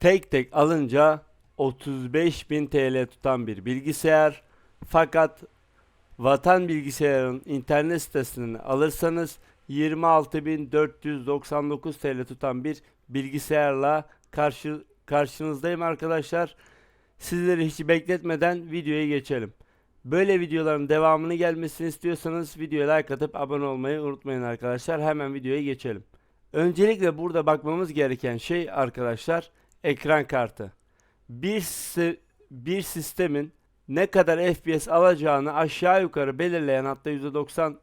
tek tek alınca 35.000 TL tutan bir bilgisayar. Fakat Vatan Bilgisayar'ın internet sitesinden alırsanız 26.499 TL tutan bir bilgisayarla karşı karşınızdayım arkadaşlar. Sizleri hiç bekletmeden videoya geçelim. Böyle videoların devamını gelmesini istiyorsanız videoya like atıp abone olmayı unutmayın arkadaşlar. Hemen videoya geçelim. Öncelikle burada bakmamız gereken şey arkadaşlar ekran kartı. Bir bir sistemin ne kadar FPS alacağını aşağı yukarı belirleyen hatta %90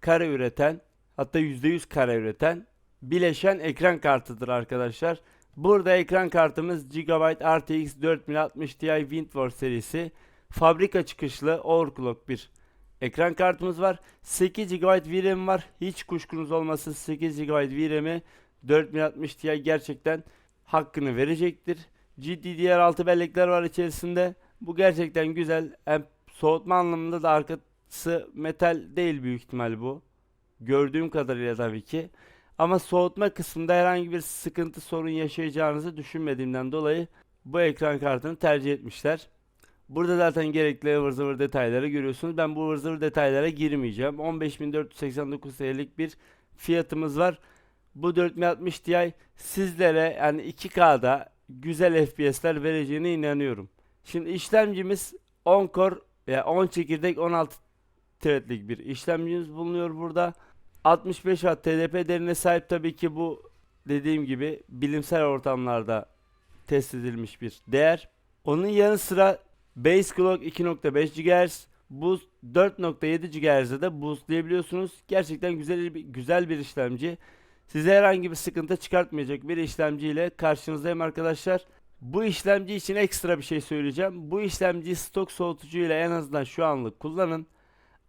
kare üreten hatta %100 kare üreten bileşen ekran kartıdır arkadaşlar. Burada ekran kartımız Gigabyte RTX 4060 Ti Windward serisi fabrika çıkışlı overclock bir ekran kartımız var. 8 GB VRAM var. Hiç kuşkunuz olmasın 8 GB VRAM'i 4060 Ti gerçekten hakkını verecektir. GDDR6 bellekler var içerisinde. Bu gerçekten güzel. Hem soğutma anlamında da arkası metal değil büyük ihtimal bu. Gördüğüm kadarıyla tabii ki. Ama soğutma kısmında herhangi bir sıkıntı sorun yaşayacağınızı düşünmediğimden dolayı bu ekran kartını tercih etmişler. Burada zaten gerekli ıvır zıvır detayları görüyorsunuz. Ben bu ıvır zıvır detaylara girmeyeceğim. 15.489 TL'lik bir fiyatımız var. Bu 4060 Ti sizlere yani 2K'da güzel FPS'ler vereceğine inanıyorum. Şimdi işlemcimiz 10 core ya 10 çekirdek 16 threadlik bir işlemcimiz bulunuyor burada. 65 Watt TDP değerine sahip tabii ki bu dediğim gibi bilimsel ortamlarda test edilmiş bir değer. Onun yanı sıra Base Clock 2.5 GHz, Boost 4.7 GHz'de de boostlayabiliyorsunuz. Gerçekten güzel bir, güzel bir işlemci. Size herhangi bir sıkıntı çıkartmayacak bir işlemci ile karşınızdayım arkadaşlar. Bu işlemci için ekstra bir şey söyleyeceğim. Bu işlemciyi stok soğutucu ile en azından şu anlık kullanın.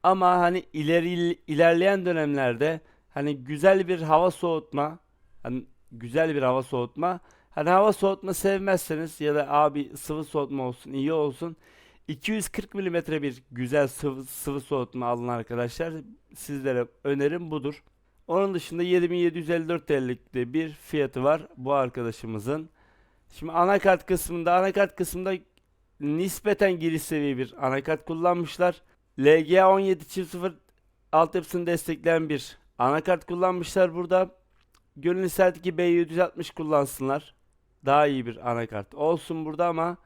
Ama hani ileri ilerleyen dönemlerde hani güzel bir hava soğutma, hani güzel bir hava soğutma, hani hava soğutma sevmezseniz ya da abi sıvı soğutma olsun, iyi olsun. 240 mm bir güzel sıvı, sıvı soğutma alın arkadaşlar. Sizlere önerim budur. Onun dışında 7754 TL'lik de bir fiyatı var bu arkadaşımızın. Şimdi anakart kısmında anakart kısmında nispeten giriş seviye bir anakart kullanmışlar. LGA 17.0 altyapısını destekleyen bir anakart kullanmışlar burada. Gönül isterdi ki B760 kullansınlar. Daha iyi bir anakart olsun burada ama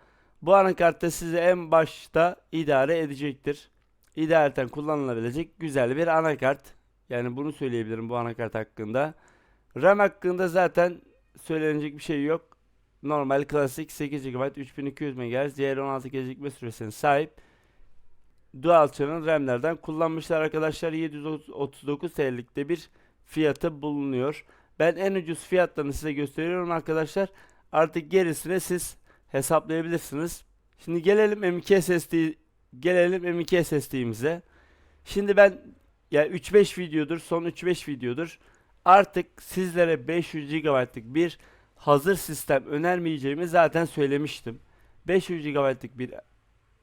bu anakart da size en başta idare edecektir. İdareten kullanılabilecek güzel bir anakart. Yani bunu söyleyebilirim bu anakart hakkında. RAM hakkında zaten söylenecek bir şey yok. Normal klasik 8 GB 3200 MHz DR16 gecikme süresine sahip Dual Channel RAM'lerden kullanmışlar arkadaşlar. 739 TL'likte bir fiyatı bulunuyor. Ben en ucuz fiyatlarını size gösteriyorum arkadaşlar. Artık gerisini siz hesaplayabilirsiniz. Şimdi gelelim M.2 SSD gelelim M.2 SSD'mize. Şimdi ben ya 3-5 videodur, son 3-5 videodur. Artık sizlere 500 GB'lık bir hazır sistem önermeyeceğimi zaten söylemiştim. 500 GB'lık bir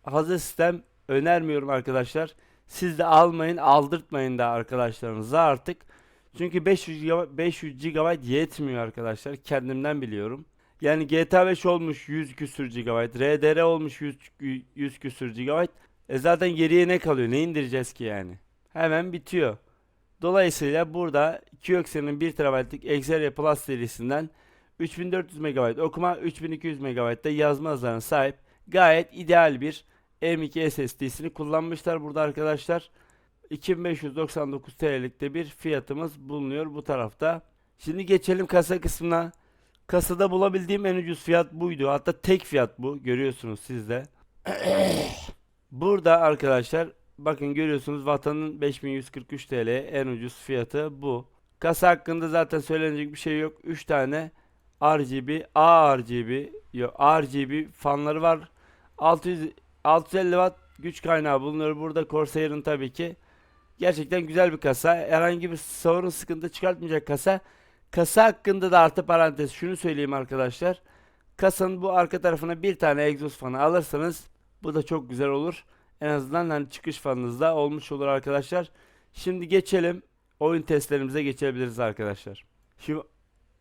hazır sistem önermiyorum arkadaşlar. Siz de almayın, aldırtmayın da arkadaşlarınıza artık. Çünkü 500 GB, 500 GB yetmiyor arkadaşlar. Kendimden biliyorum. Yani GTA 5 olmuş 100 küsür GB, RDR olmuş 100, 100 küsür GB. E zaten geriye ne kalıyor? Ne indireceğiz ki yani? Hemen bitiyor. Dolayısıyla burada QX'nin 1 TB'lik Xperia Plus serisinden 3400 MB okuma, 3200 MB da yazma hızlarına sahip gayet ideal bir M2 SSD'sini kullanmışlar burada arkadaşlar. 2599 TL'likte bir fiyatımız bulunuyor bu tarafta. Şimdi geçelim kasa kısmına. Kasada bulabildiğim en ucuz fiyat buydu. Hatta tek fiyat bu. Görüyorsunuz siz de. Burada arkadaşlar bakın görüyorsunuz vatanın 5143 TL en ucuz fiyatı bu. Kasa hakkında zaten söylenecek bir şey yok. 3 tane RGB, ARGB, yok RGB fanları var. 600 650 watt güç kaynağı bulunuyor burada Corsair'ın tabii ki. Gerçekten güzel bir kasa. Herhangi bir sorun sıkıntı çıkartmayacak kasa. Kasa hakkında da artı parantez şunu söyleyeyim arkadaşlar. Kasanın bu arka tarafına bir tane egzoz fanı alırsanız bu da çok güzel olur. En azından hani çıkış fanınız da olmuş olur arkadaşlar. Şimdi geçelim oyun testlerimize geçebiliriz arkadaşlar. Şimdi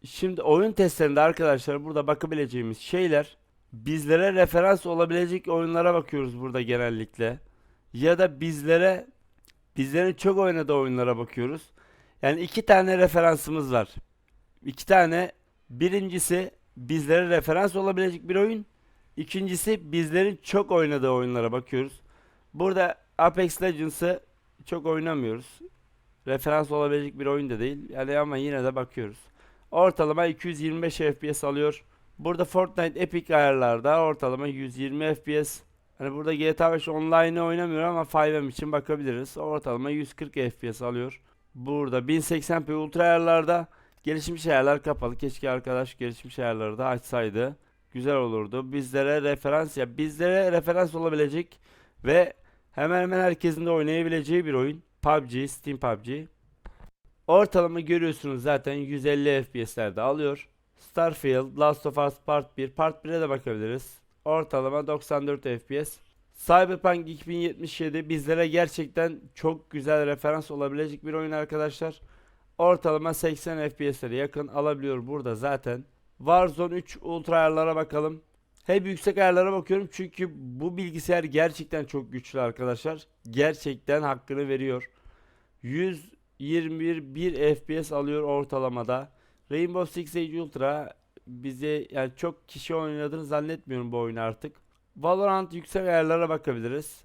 Şimdi oyun testlerinde arkadaşlar burada bakabileceğimiz şeyler bizlere referans olabilecek oyunlara bakıyoruz burada genellikle. Ya da bizlere bizlerin çok oynadığı oyunlara bakıyoruz. Yani iki tane referansımız var. İki tane birincisi bizlere referans olabilecek bir oyun. İkincisi bizlerin çok oynadığı oyunlara bakıyoruz. Burada Apex Legends'ı çok oynamıyoruz. Referans olabilecek bir oyun da değil. Yani ama yine de bakıyoruz. Ortalama 225 FPS alıyor. Burada Fortnite Epic ayarlarda ortalama 120 FPS. Hani burada GTA 5 online oynamıyor ama 5M için bakabiliriz. Ortalama 140 FPS alıyor. Burada 1080p ultra ayarlarda gelişmiş ayarlar kapalı. Keşke arkadaş gelişmiş ayarları da açsaydı. Güzel olurdu. Bizlere referans ya bizlere referans olabilecek ve hemen hemen herkesin de oynayabileceği bir oyun. PUBG, Steam PUBG. Ortalama görüyorsunuz zaten 150 FPS'lerde alıyor. Starfield, Last of Us Part 1, Part 1'e de bakabiliriz. Ortalama 94 FPS. Cyberpunk 2077 bizlere gerçekten çok güzel referans olabilecek bir oyun arkadaşlar. Ortalama 80 FPS'lere yakın alabiliyor burada zaten. Warzone 3 ultra ayarlara bakalım. Hep yüksek ayarlara bakıyorum çünkü bu bilgisayar gerçekten çok güçlü arkadaşlar. Gerçekten hakkını veriyor. 121 1 FPS alıyor ortalamada. Rainbow Six Siege Ultra bize yani çok kişi oynadığını zannetmiyorum bu oyunu artık. Valorant yüksek ayarlara bakabiliriz.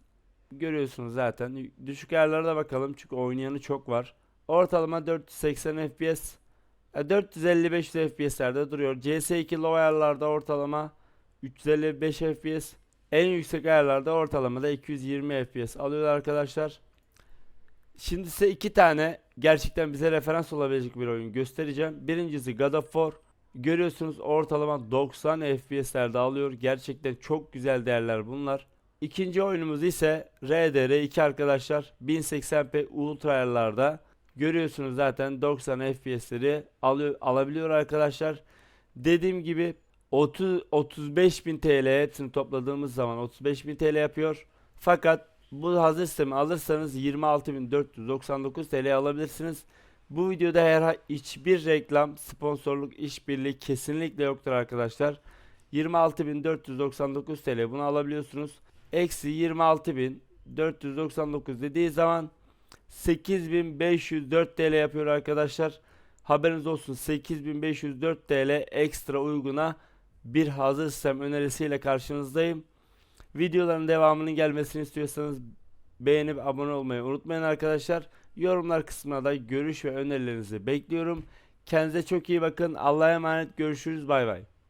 Görüyorsunuz zaten. Düşük ayarlara da bakalım çünkü oynayanı çok var. Ortalama 480 FPS. e, 455 FPS'lerde duruyor. CS2 low ayarlarda ortalama 355 FPS. En yüksek ayarlarda ortalamada 220 FPS alıyor arkadaşlar. Şimdi size iki tane gerçekten bize referans olabilecek bir oyun göstereceğim. Birincisi God of War. Görüyorsunuz ortalama 90 FPS'lerde alıyor. Gerçekten çok güzel değerler bunlar. İkinci oyunumuz ise RDR2 arkadaşlar. 1080p ultra ayarlarda. Görüyorsunuz zaten 90 FPS'leri alıyor, alabiliyor arkadaşlar. Dediğim gibi 30 35.000 TL hepsini topladığımız zaman 35.000 TL yapıyor. Fakat bu hazır sistemi alırsanız 26.499 TL alabilirsiniz. Bu videoda her hiçbir reklam, sponsorluk, işbirliği kesinlikle yoktur arkadaşlar. 26.499 TL bunu alabiliyorsunuz. Eksi 26.499 dediği zaman 8504 TL yapıyor arkadaşlar. Haberiniz olsun 8504 TL ekstra uyguna bir hazır sistem önerisiyle karşınızdayım. Videoların devamının gelmesini istiyorsanız beğenip abone olmayı unutmayın arkadaşlar. Yorumlar kısmına da görüş ve önerilerinizi bekliyorum. Kendinize çok iyi bakın. Allah'a emanet görüşürüz. Bay bay.